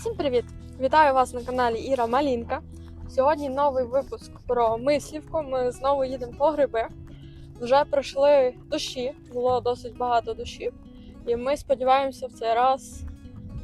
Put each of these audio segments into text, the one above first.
Всім привіт! Вітаю вас на каналі Іра Малінка. Сьогодні новий випуск про мислівку. Ми знову їдемо по гриби. Вже пройшли дощі, було досить багато дощів, і ми сподіваємося в цей раз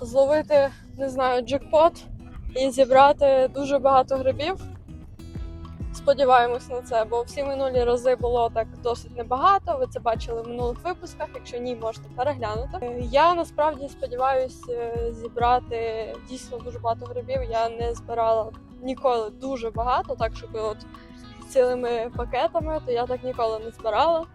зловити, не знаю, джекпот і зібрати дуже багато грибів. Сподіваємось на це, бо всі минулі рази було так досить небагато. Ви це бачили в минулих випусках. Якщо ні, можете переглянути. Е, Я насправді сподіваюся зібрати дійсно дуже багато грибів. Я не збирала ніколи дуже багато, так щоб от цілими пакетами, то я так ніколи не збирала.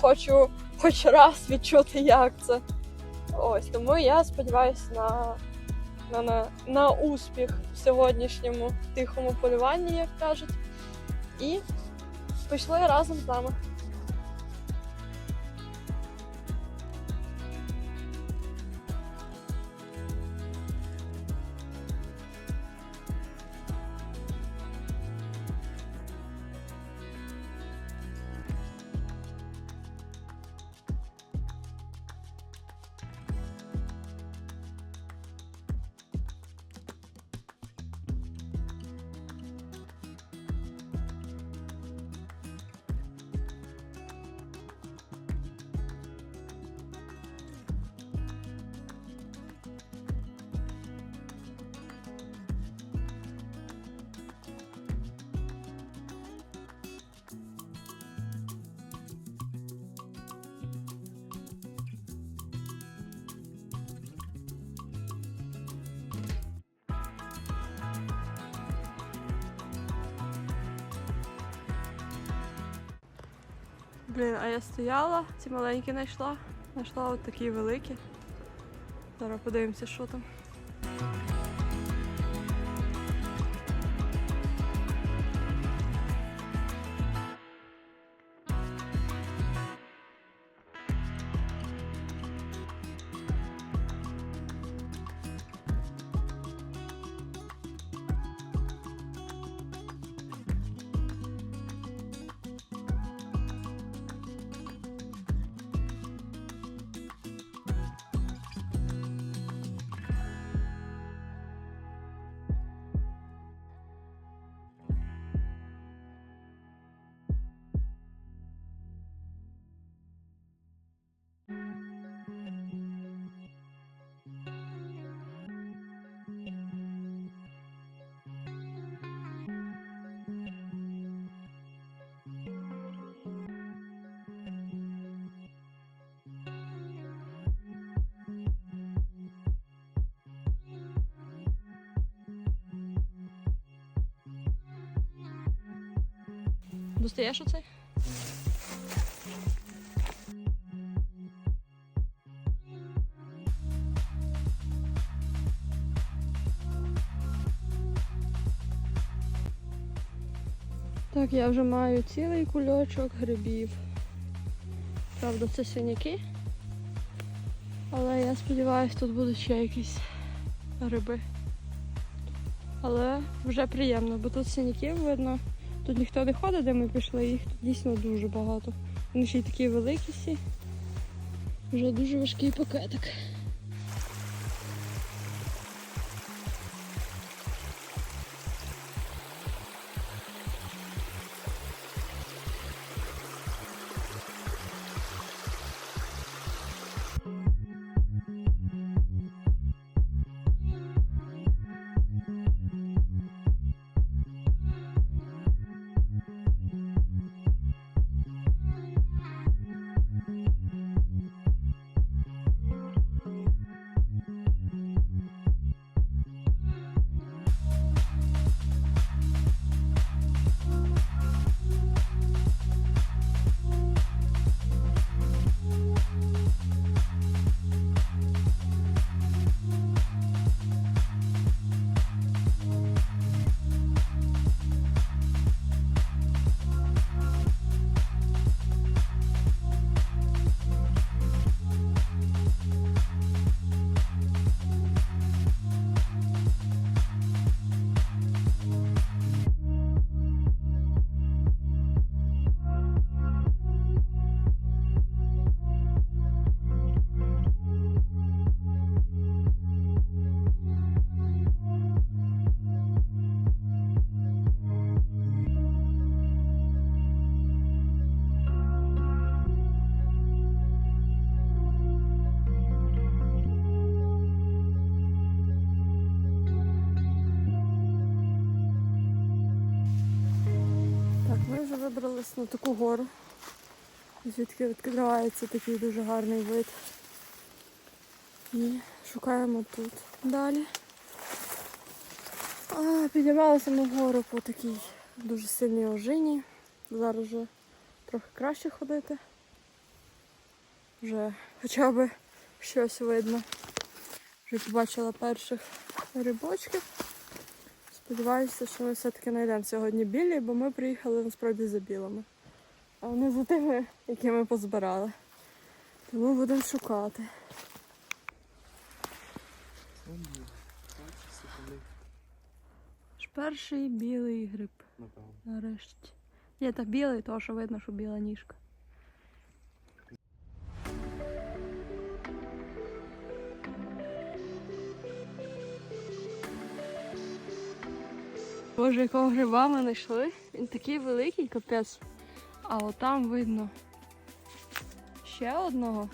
Хочу хоч раз відчути, як це. Ось тому я сподіваюся на, на, на, на успіх в сьогоднішньому тихому полюванні, як кажуть. І пішли разом з нами. Блін, а я стояла, ці маленькі знайшла. Знайшла от такі великі. Зараз подивимося, що там. Достаєш оцей? Так, я вже маю цілий кульочок грибів. Правда, це синяки. Але я сподіваюся, тут будуть ще якісь гриби. Але вже приємно, бо тут синяків видно. Тут ніхто не ходить, де ми пішли, їх тут дійсно дуже багато. Вони ще й такі великі всі. Вже дуже важкий пакетик. Вибрались на таку гору, звідки відкривається такий дуже гарний вид. І шукаємо тут далі. А, піднімалися ми вгору по такій дуже сильній ожині. Зараз вже трохи краще ходити. Вже хоча б щось видно. Вже побачила перших рибочків. Сподіваюся, що ми все-таки знайдемо сьогодні білі, бо ми приїхали насправді за білими. А не за тими, які ми позбирали. Тому будемо шукати. Перший білий гриб. Напевно. Нарешті. Ні, та білий, тому що видно, що біла ніжка. Боже, якого гриба ми знайшли. Він такий великий, капець. А отам видно ще одного.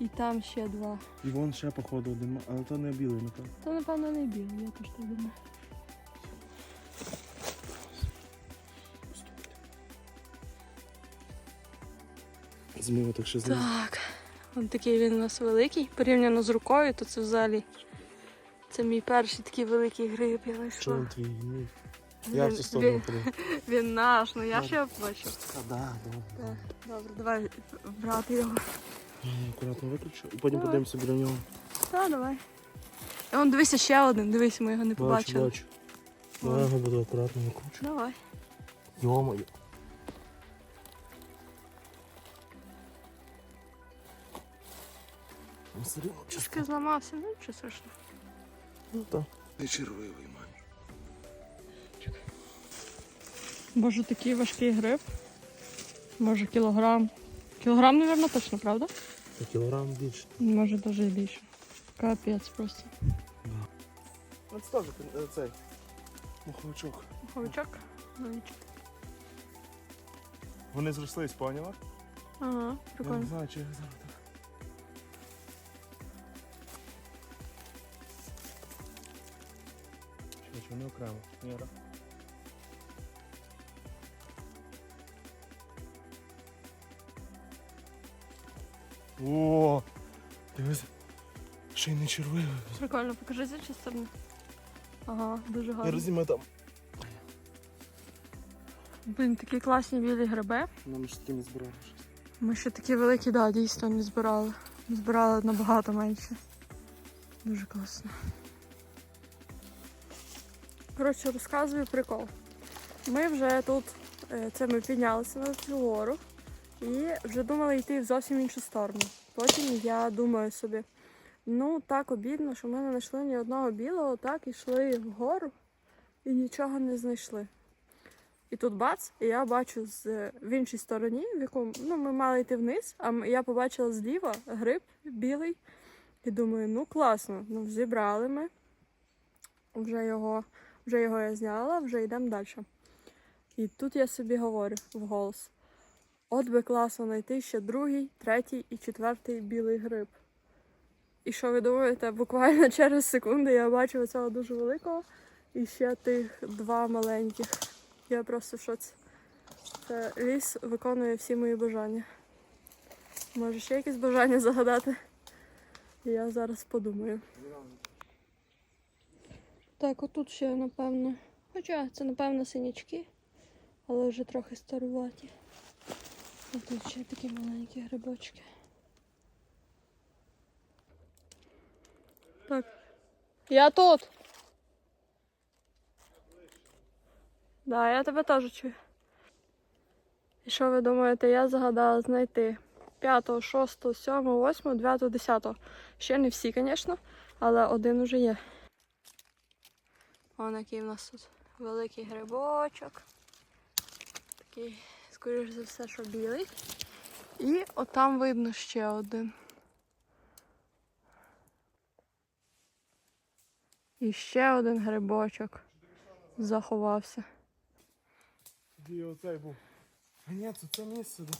І там ще два. І вон ще походу один, але то не білий, напевно. То напевно не білий, я теж так думаю. Зміва так ще знає. Так, он такий він у нас великий. Порівняно з рукою, то це взагалі. Це мій перший такий великий гриб, я знайшла. він твій? Ну, Я в цю сторону він, ходив. він наш, ну я Ну. ще бачу. Та да, да. Так, добре, давай брати його. Я Акуратно виключу. І потім Давай. подивимося біля нього. Та, давай. І он дивися ще один, дивись, ми його не Бачу, побачили. бачу. Давай його буду акуратно викручу. Давай. Йо-моє. Ну, все рівно Чушки зламався, ну нічого страшного. Ну так. Не червивий, мань. Боже, такий важкий гриб. Може кілограм. Кілограм, мабуть, точно, правда? Та кілограм більше. Може навіть більше. Капець просто. От теж е, цей. Муховичок. Ховичок? Ну. Вони зрослись, поняла? Ага, Я не прикольно. знаю, чи я зараз вони окремо? Ні, да? О, дивись, ще й не червивий. Прикольно, покажи з іншої сторони. Ага, дуже Я гарно. розумію там. Блін, такі класні білі гриби. Ну, ми ж таки не збирали щось. Ми ще такі великі, да, дійсно не збирали. Ми збирали набагато менше. Дуже класно. Коротше, розказую прикол. Ми вже тут, е, це ми піднялися на цю гору і вже думали йти в зовсім іншу сторону. Потім я думаю собі, ну так обідно, що ми не знайшли ні одного білого, так йшли вгору і нічого не знайшли. І тут бац, і я бачу з в іншій стороні, в якому ну, ми мали йти вниз, а я побачила зліва гриб білий. І думаю, ну класно, ну зібрали ми. Вже його, вже його я зняла, вже йдемо далі. І тут я собі говорю вголос. От би класно знайти ще другий, третій і четвертий білий гриб. І що ви думаєте, буквально через секунди я бачу цього дуже великого і ще тих два маленьких. Я просто в шоці. Це ліс виконує всі мої бажання. Може ще якесь бажання загадати? Я зараз подумаю. Так, отут ще, напевно. Хоча це, напевно, синячки, але вже трохи старуваті. А тут ще такі маленькі грибочки. Так. Я тут. Да, я тебе теж чую. І що ви думаєте, я загадала знайти 5, 6, 7, 8, 9, 10. Ще не всі, звісно, але один уже є. Вон який в нас тут великий грибочок. Такий, скоріш за все, що білий. І отам видно ще один. І ще один грибочок заховався. Тоді оцей був. Ні, це це місце. де-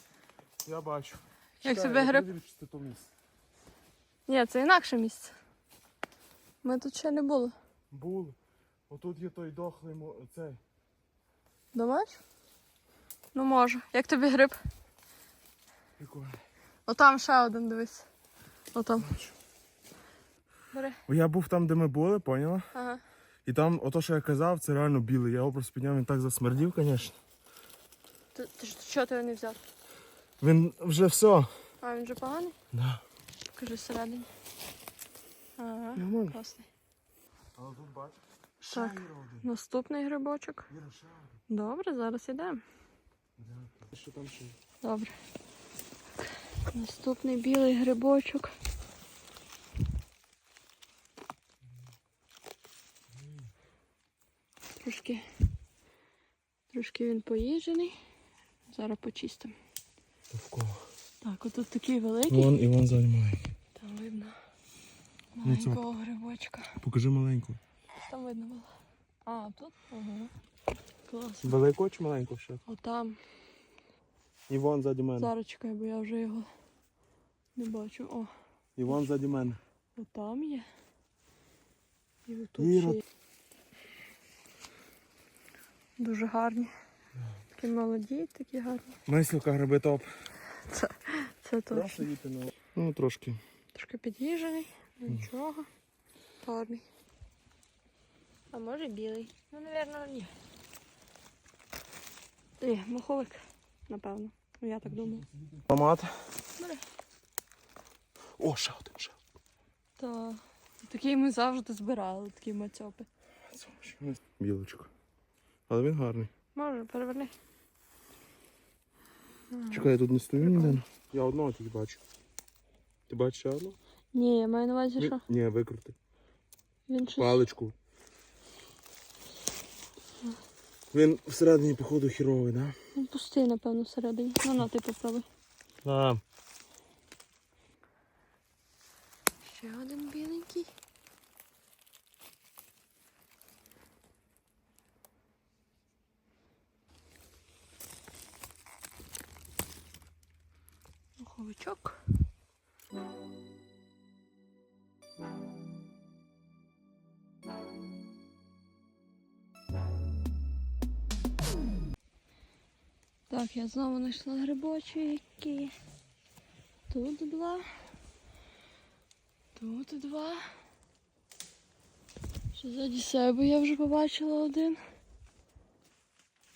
Я бачу. Як Чекай, собі я гриб? це то місце. Ні, це інакше місце. Ми тут ще не були. Були. Отут є той дохлий мо- цей. Думаєш? Ну може. Як тобі гриб? Прикольно. Отам ще один дивись. Отам. Бери. Я був там, де ми були, поняла? Ага. І там, ото, що я казав, це реально білий. Я його просто підняв, він так засмердів, звісно. Ти, ти ж- що ти його не взяв? Він вже все. А, він вже поганий? Да. Покажи всередині. Ага, Нормально. класний. Але тут бачиш. Так. Наступний грибочок. Добре, зараз йдемо. Добре. Наступний білий грибочок. Трошки, трошки він поїжений. Зараз почистимо. Так, отут такий великий. Вон і вон займає. Там видно Ну, маленького грибочка. Покажи маленьку. Там видно було. А, тут? Ага. Клас. Велику чи маленьку ще? Отам. І вон ззаді мене. Зараз чекай, бо я вже його не бачу. О, І вон ззаді мене. отам є. І отут Іра. ще є. Дуже гарні. Такі молоді, такі гарні. Мисілка гриби топ. Це точно. їти на. Ну, трошки. Трошки під'їжджений, нічого. Гарний. А може білий. Ну, напевно, ні. Є, маховик, напевно. Ну, я так думаю. Томат. Бери. О, ще один, ще. Та такий ми завжди збирали, такі мацьопи. Білочка. Але він гарний. Може, переверни. Чекай, я тут не стою ніде. Я одного тільки бачу. Ти бачиш ще одного? Ні, я маю на увазі, що Ні, викрути. він щось. Паличку. Він всередині, походу, хіровий, да? Він пустий, напевно, всередині. Ну, на, ти попробуй. Да. Ще один біленький. Маховичок. Так, я знову знайшла грибочки. Тут два. Тут два. Що ззаді себе я вже побачила один.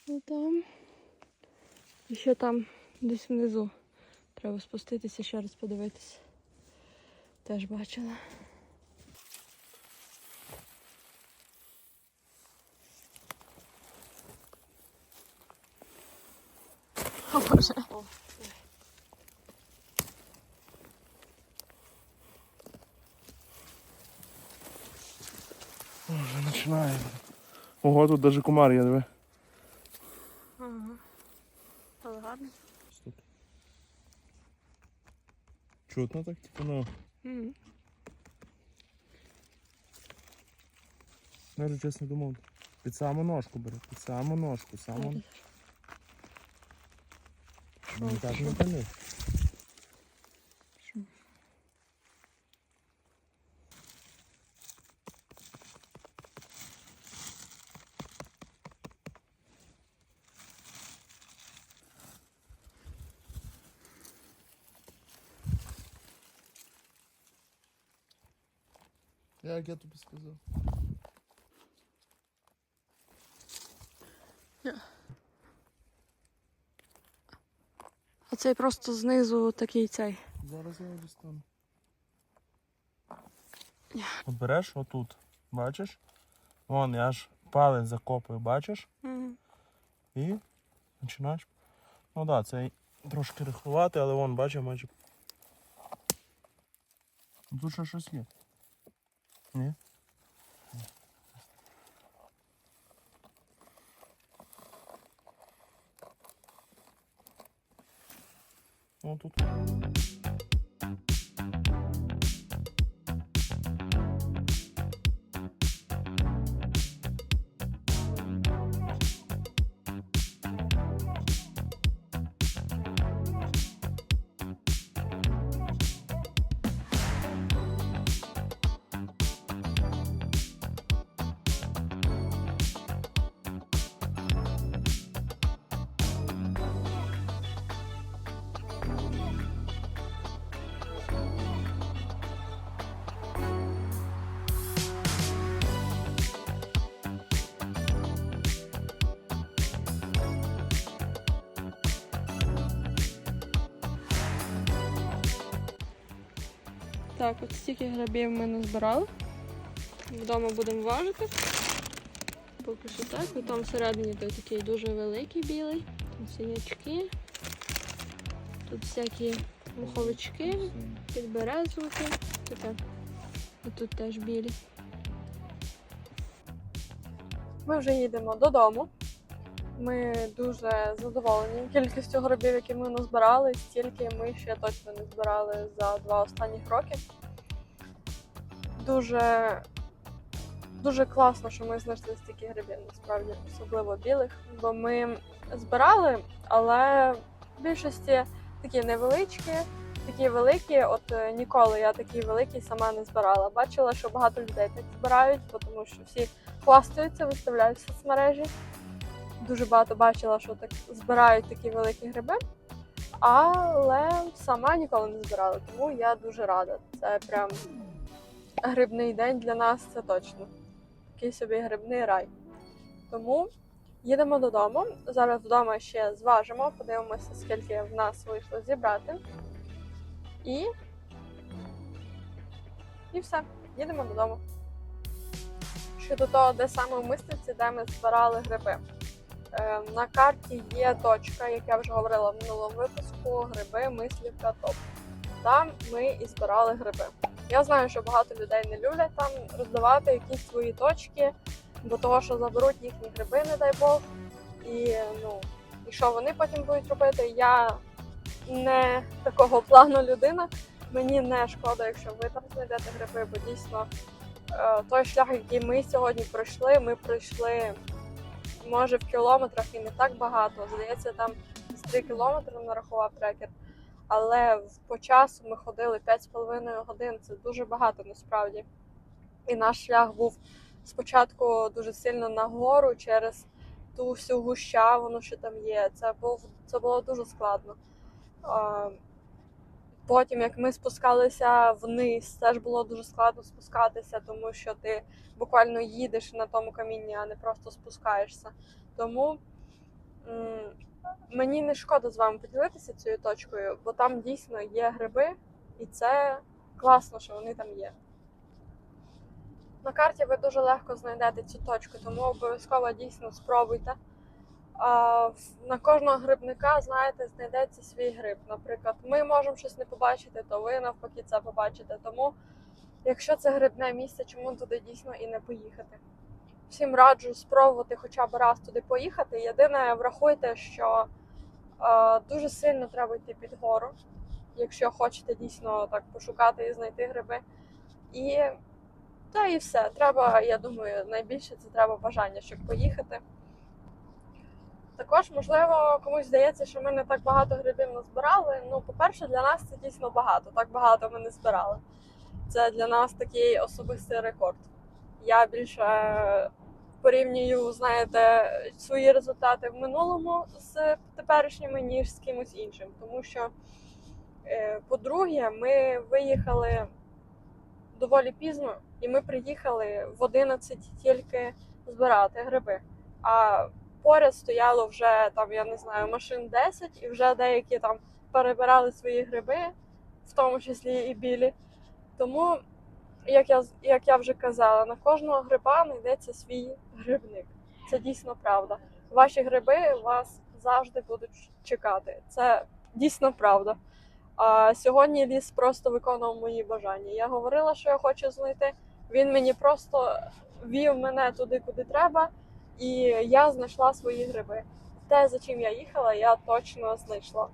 Отам. І ще там десь внизу. Треба спуститися ще раз подивитися. Теж бачила. О, Боже. О, Вже починає. Ого, тут навіть комар є, диви. Ага. Але гарний. Чутно так, типу, ну. Я вже чесно думав. Під саму ножку бери, під саму ножку, саму. Зараз. Ну, так не. Що? Як я тобі сказав? А цей просто знизу такий цей. Зараз я дістану. От береш отут, бачиш? Вон, я аж палець закопую, бачиш? Мгм. І починаєш. Ну так, да, це трошки рихлувати, але вон, бачиш, майже. Тут ще щось є. Ні? О, тут. Так, от стільки грибів ми назбирали. Вдома будемо важити. Поки що так. І там всередині той такий дуже великий білий. Тут синячки. Тут всякі муховички, підберезовики. Таке. І тут теж білі. Ми вже їдемо додому. Ми дуже задоволені кількістю грибів, які ми назбирали. Стільки ми ще точно не збирали за два останні роки. Дуже, дуже класно, що ми знайшли стільки грибів, насправді, особливо білих. Бо ми збирали, але в більшості такі невеличкі, такі великі. От е, ніколи я такі великі сама не збирала. Бачила, що багато людей так збирають, тому що всі хвастаються, виставляють в соцмережі. Дуже багато бачила, що так збирають такі великі гриби, але сама ніколи не збирала, тому я дуже рада. Це прям грибний день для нас, це точно. Такий собі грибний рай. Тому їдемо додому. Зараз вдома ще зважимо, подивимося, скільки в нас вийшло зібрати. І. І все, їдемо додому. Щодо того, де саме в мисливці, де ми збирали гриби. Е, На карті є точка, як я вже говорила в минулому випуску, гриби, мислівка, топ. Там ми і збирали гриби. Я знаю, що багато людей не люблять там роздавати якісь свої точки, бо того, що заберуть їхні гриби, не дай Бог. І ну, і що вони потім будуть робити? Я не такого плану людина. Мені не шкода, якщо ви там знайдете гриби, бо дійсно е, той шлях, який ми сьогодні пройшли, ми пройшли може в кілометрах і не так багато. Здається, там з 3 кілометри нарахував трекер. Але по часу ми ходили 5,5 годин. Це дуже багато насправді. І наш шлях був спочатку дуже сильно нагору через ту всю гущавину, що там є. Це був це було дуже складно. Потім, як ми спускалися вниз, теж було дуже складно спускатися, тому що ти буквально їдеш на тому камінні, а не просто спускаєшся. Тому мені не шкода з вами поділитися цією точкою, бо там дійсно є гриби, і це класно, що вони там є. На карті ви дуже легко знайдете цю точку, тому обов'язково дійсно спробуйте. На кожного грибника, знаєте, знайдеться свій гриб. Наприклад, ми можемо щось не побачити, то ви навпаки це побачите. Тому, якщо це грибне місце, чому туди дійсно і не поїхати? Всім раджу спробувати хоча б раз туди поїхати. Єдине, врахуйте, що е, дуже сильно треба йти під гору, якщо хочете дійсно так пошукати і знайти гриби. І та і все. Треба, я думаю, найбільше це треба бажання, щоб поїхати. Також, можливо, комусь здається, що ми не так багато грибів назбирали. Ну, по-перше, для нас це дійсно багато. Так багато ми не збирали. Це для нас такий особистий рекорд. Я більше порівнюю, знаєте, свої результати в минулому з теперішніми, ніж з кимось іншим. Тому що, е, по-друге, ми виїхали доволі пізно, і ми приїхали в 11 тільки збирати гриби. А поряд стояло вже там, я не знаю, машин 10, і вже деякі там перебирали свої гриби, в тому числі і білі. Тому, як я, як я вже казала, на кожного гриба знайдеться свій грибник. Це дійсно правда. Ваші гриби вас завжди будуть чекати. Це дійсно правда. А сьогодні ліс просто виконував мої бажання. Я говорила, що я хочу знайти. Він мені просто вів мене туди, куди треба, і я знайшла свої гриби. Те, за чим я їхала, я точно знайшла.